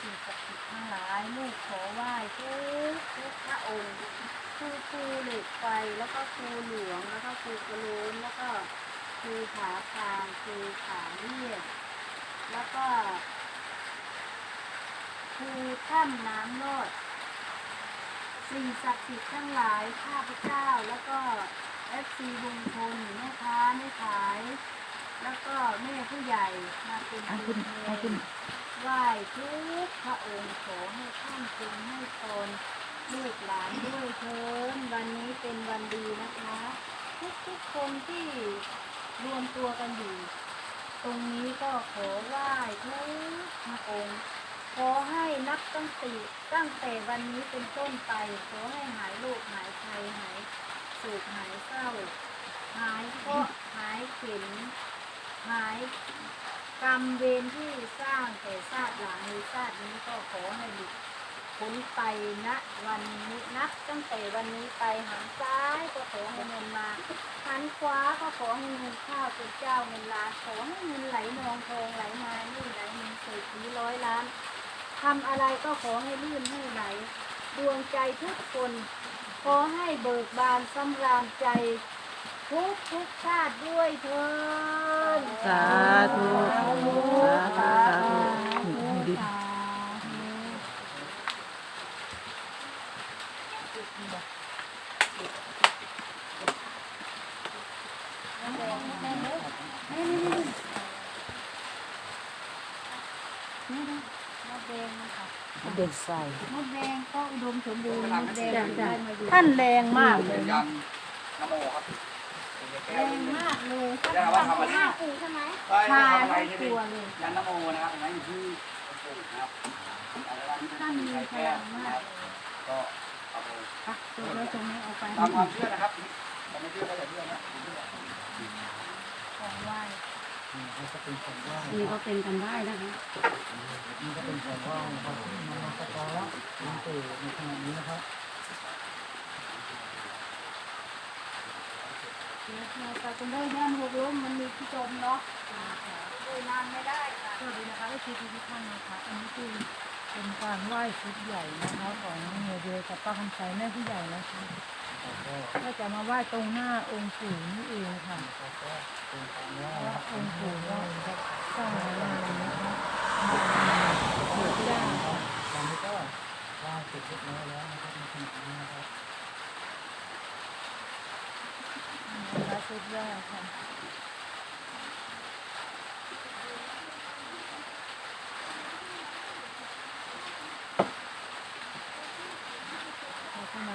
สิ่งศักดิ์สิทธิ์ทั้งหลายลูกขอไหว้ทุกทุกพระองค์คือครูเหล็กไฟแล้วก็ครูหลวงแล้วก็ครูกระโลนแล้วก็ครูผาคางครูขาเรียบแล้วก็ครูถ้ำน้ำรอดสิ่งศักดิ์สิทธิ์ทั้งหลายข้าพเจ้าแล้วก็เอฟซีบุญชนแม่ค้าแม่ขาย แล้วก็แม่ผู้ใหญ่มาเป็นเอาผู้ขึ้นแทเอาขึ้นน ไหว้ทุกพระองค์ขอให้ท่านจงให้ตนลูกหลานด้วยเถินวันนี้เป็นวันดีนะคะ ทุกๆคนที่รวมตัวกันอยู่ ตรงนี้ก็ขอไหว้ทุกพระองค์ขอให้นับตั้งแต่ตั้งแต่วันนี้เป็นต้นไป ขอให้หายโรคหายภัยหายโศกหายเศร้า หายเคราะห์หายเข็นหาย กรรมเวรที่สร้างแต่ชาติหลังหรือชาตินี้ก็ขอให้หลุดพ้นไปณวันนี้นับตั้งแต่วันนี้ไปหันซ้ายก็ขอให้เงินมาหันขวาก็ขอให้เงินข้าวเป็นเจ้าเงินล้านขอให้เงินไหลนองทองไหลมานี่ไหลเงินเศรษฐีร้อยล้านทำอะไรก็ขอให้ลื่นให้ไหลดวงใจทุกคนขอให้เบิกบานสำราญใจทุกทุกชาติด้วยเถิดสาธุสาธุสาธุ นี่นะมดแดงนะคะ เด็กใส่มดแดงก็อุดมสมบูรณ์มดแดงจ้ะจ้ะได้มาอยู่ท่านแรงมากเลยยันะนนโมครับแรงมากเลยได้ครับว่าทำอะไรห้าปู่ใช่ไหมใช่ชายทำอะไรทั้งนี่ตัวเลยยันนโมนะครับอันนั้นอยู่ที่ปู่นะครับท่านมีพลังมากก็เอาไปอะตัวไว้ตรงนี้เอาไปตามความเชื่อนะครับแต่ไม่เชื่อก็อย่าเชื่อนะของไหว้ นี่ก็เป็นของว่างนี่ก็เป็นกันได้นะคะนี่ก็เป็นของว่างนะครับนำมาสการะหลวงปู่ในขณะนี้นะครับเดี๋ยวเราไปกันได้ย่านหกล้มมันมีที่จมเนาะเลยนานไม่ได้ค่ะสวัสดีนะคะที่ทุกท่านนะคะอันนี้คือเป็นการไหว้ชุดใหญ่นะคะของเฮียเดยกับป้าคำใสแม่ผู้ใหญ่นะคะ ก็จะมาไหว้ตรงหน้าองค์ปู่นี่เองค่ะว้เพราองค์ปู่ว่าสร้างมานนะคะเกิดยากตอนนี้ก็ไหว้เสร็จเรียบร้อยแล้วนะครับในขณะนี้นะครับนะคะชุดแรกค่ะ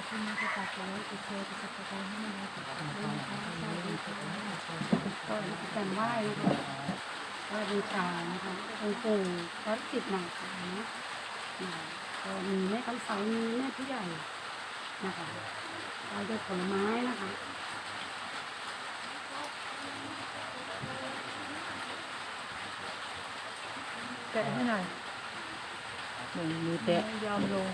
ที่นี่ก็ฝากไลค์กดแชร์กดซับสไครต์ให้มันะคะด้วยนะคะสวัสดีค่ะก็แต่งไหว้นะคะไหว้บูชานะคะองค์ปู่พระจิตนาคานะก็มีแม่คำใสมีแม่ผู้ใหญ่นะคะไหว้ด้วยผลไม้นะคะแตะให้หน่อยหนึ่งมือแตะยอมลง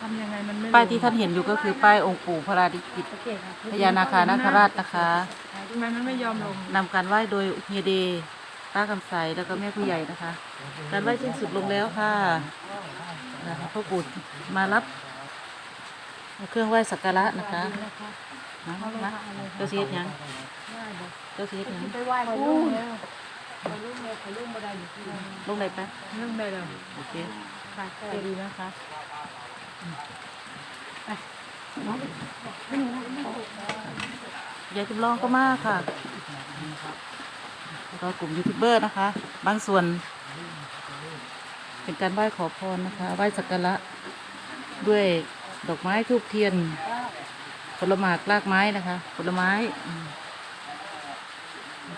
ทำยังไงมันไม่ป้ายที่ท่านเห็นอยู่ก็คือป้ายองค์ปู่พระราธิกิจโอเคค่ะพญานาคานาคราชนะคะทำไมมันไม่ยอมลงนำการไหว้โดยเฮียเดย์ป้าคำใสแล้วก็แม่ผู้ใหญ่นะคะ การไหว้สิ้นสุดลงแล้วค่ะนะคะพ่อปู่มารับ เครื่องไหว้สักการะนะคะนะนะเจ้าเสียดยัง เจ้าเสียดยังไปไหว้ปู่แล้วไปลูกเลยไปลูกมาได้อยู่ที่ลงไหนปะเรื่องได้เลยโอเคค่ะสวัสดีนะคะยายจำลองก็มากค่ะแล้วก็กลุ่มยูทูบเบอร์นะคะ บางส่วน เป็นการไหว้ขอพรนะคะไหว้สักการะด้วยดอกไม้ทูบเทียนผลหมากรากไม้นะคะ ผลไม้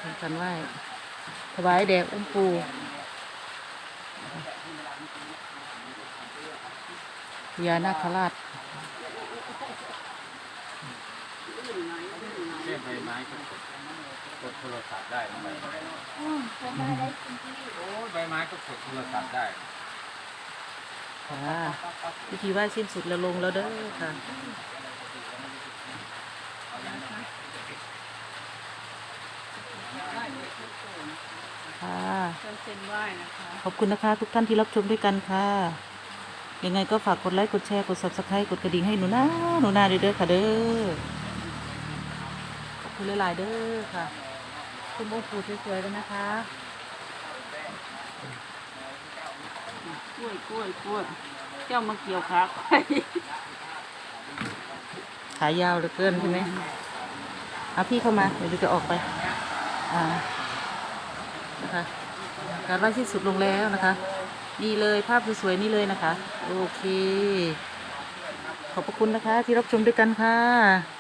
อืมเป็นการไหว้ถวายแด่องค์ปู่พญานาคราชเรียกใบไม้ก็กดโทรศัพท์ได้ใบไม้อืมจะได้ได้จริงที่โอ้ใบไม้ก็กดโทรศัพท์ได้ค่ะพิธีไหว้สิ้นสุดแล้วลงแล้วเด้อค่ะ นะคะ ขอบคุณนะคะ ทุกท่านที่รับชมด้วยกันค่ะ ยังไงก็ฝากกดไลค์กดแชร์กด subscribe กดกระดิ่งให้หนูนะหนูนาด้วยเด้อค่ะเด้อขอบคุณหลายๆเด้อค่ะคุณโมปูสวยๆแล้วนะคะกล้วยกล้วยกล้วยเจ้ามาเกี่ยวขาควายขายาวเหลือเกินใช่ไหมเอาพี่เข้ามาเดี๋ยวเราจะออกไป อ่า นะคะ การไล่ที่สุดลงแล้วนะคะ นี่เลยภาพสวยๆนี่เลยนะคะ โอเค ขอบพระคุณนะคะที่รับชมด้วยกันค่ะ